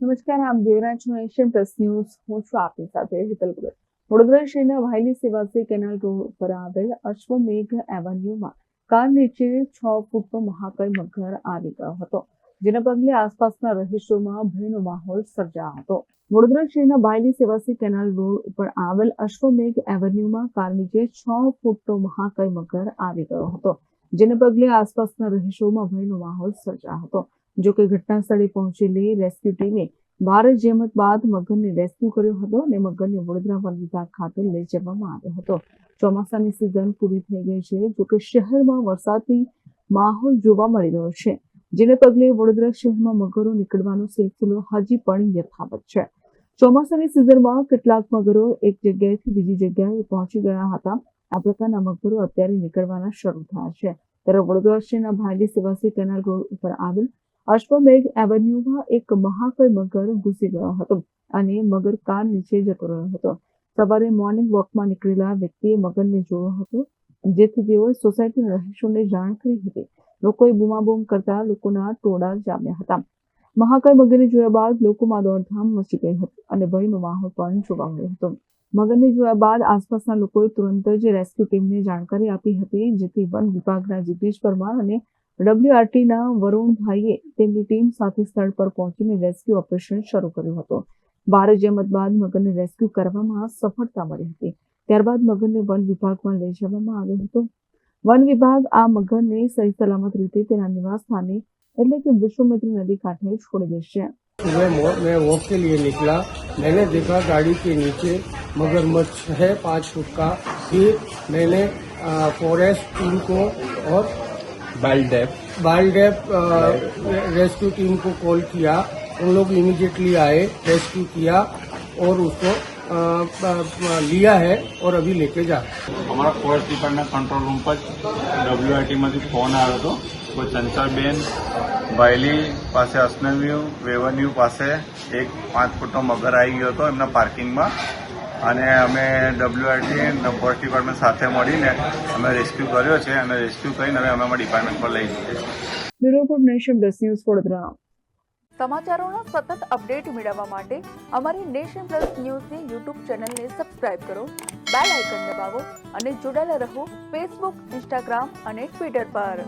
નમસ્કાર આપ જોઈ રહ્યા એશિયન પ્લસ ન્યૂઝ. હું છું આપની સાથે હિતલ ભગત વડોદરા શહેરના વાયલી સેવાસી કેનાલ રોડ પર આવેલ અશ્વમેઘ એવન્યુમાં કાર નીચે છ ફૂટનો મહાકાય મગર આવી ગયો હતો, જેના પગલે આસપાસના રહીશોમાં ભયનો માહોલ સર્જાયો હતો. વડોદરા શહેરના વાયલી સેવાસી કેનાલ રોડ ઉપર આવેલ અશ્વમેઘ એવન્યુમાં કાર નીચે છ ફૂટનો મહાકાય મગર આવી ગયો હતો, જેને પગલે આસપાસના રહીશોમાં ભયનો માહોલ સર્જાયો હતો. જો કે ઘટના સ્થળે પહોંચેલી રેસ્ક્યુ ટીમે ભારે જહેમત બાદ મગરને રેસ્ક્યુ કર્યો હતો અને મગરને વડોદરા વન વિભાગ ખાતે લઈ જવામાં આવ્યો હતો. ચોમાસાની સિઝન પૂરી થઈ ગઈ છે. જો કે શહેરમાં વરસાદની માહોલ જોવા મળી રહ્યો છે. જેને પગલે વડોદરા શહેરમાં મગરો નીકળવાનો સિલસિલો હજી પણ યથાવત છે. ચોમાસાની સિઝનમાં કેટલાક મગરો એક જગ્યાએથી બીજી જગ્યાએ પહોંચી ગયા હતા. આ પ્રકારના મગરો અત્યારે નીકળવાના શરૂ થયા છે. ત્યારે વડોદરા શહેરના ભાયલી સેવાસી કેનાલ રોડ ઉપર આવેલ અશ્વમેઘ એવન્યુમાં એક મહાકય મગર ઘૂસી ગયો હતો અને મગર કાર નીચે જતો રહ્યો હતો. સવારે મોર્નિંગ વોકમાં નીકળેલા વ્યક્તિએ મગરને જોયો હતો, જેથી તેઓ સોસાયટીના રહીશોને જાણ કરી હતી. લોકોએ બૂમાબૂમ કરતા લોકોના ટોળા જામ્યા હતા. મહાકાય મગરને જોયા બાદ લોકોમાં દોડધામ મચી ગઈ હતી અને ભયનો માહોલ પણ જોવા મળ્યો હતો. મગરને જોયા બાદ આસપાસના લોકોએ તુરંત જ રેસ્ક્યુ ટીમને જાણકારી આપી હતી, જેથી વન વિભાગના જગદીશ પરમાર અને ડબ્લ્યુઆરટીના વરુણભાઈએ તેમની ટીમ સાથે સ્થળ પર પહોંચીને રેસ્ક્યુ ઓપરેશન શરૂ કર્યું હતું ભારે જહેમત બાદ મગરને રેસ્ક્યુ કરવામાં સફળતા મળી હતી ત્યારબાદ મગરને વન વિભાગમાં લઈ જવામાં આવ્યો હતો વન વિભાગ આ મગરને સહી સલામત રીતે તેના નિવાસ સ્થાને એટલે કે વિશ્વમિત્રી નદી કાંઠે છોડી દેશે सुबह मो- मैं वॉक के लिए निकला मैंने देखा गाड़ी के नीचे मगरमच्छ है पाँच फुट का फिर मैंने अ, फॉरेस्ट टीम को और Wild ape wild ape rescue team को कॉल किया उन लोग इमीडिएटली आए रेस्क्यू किया और उसको अ, अ, लिया है और अभी लेके जा रहे हैं। અમારા ફોરેસ્ટ ડિપાર્ટમેન્ટ કંટ્રોલ રૂમ પર ડબ્લ્યુઆઈટીમાંથી ફોન આવ્યો હતો કોઈ ચંચળબેન વાયલી પાસે અસનવ્યુ વેવન્યુ પાસે એક પાંચ ફૂટનો મગર આવી ગયો હતો એમના પાર્કિંગમાં અને અમે ડબ્લ્યુઆઈટી અને ફોરેસ્ટ ડિપાર્ટમેન્ટ સાથે મળીને અમે રેસ્ક્યુ કર્યો છે અને રેસ્ક્યુ કરીને અમે અમારા ડિપાર્ટમેન્ટ પર લઈ જઈએ bureau nation plus news Vadodara. સમાચારોના સતત અપડેટ મેળવવા માટે અમારી નેશન પ્લસ ન્યૂઝની યુટ્યુબ ચેનલને સબસ્ક્રાઇબ કરો બેલ આઇકન દબાવો અને જોડાયેલા રહો ફેસબુક ઇન્સ્ટાગ્રામ અને ટ્વિટર પર.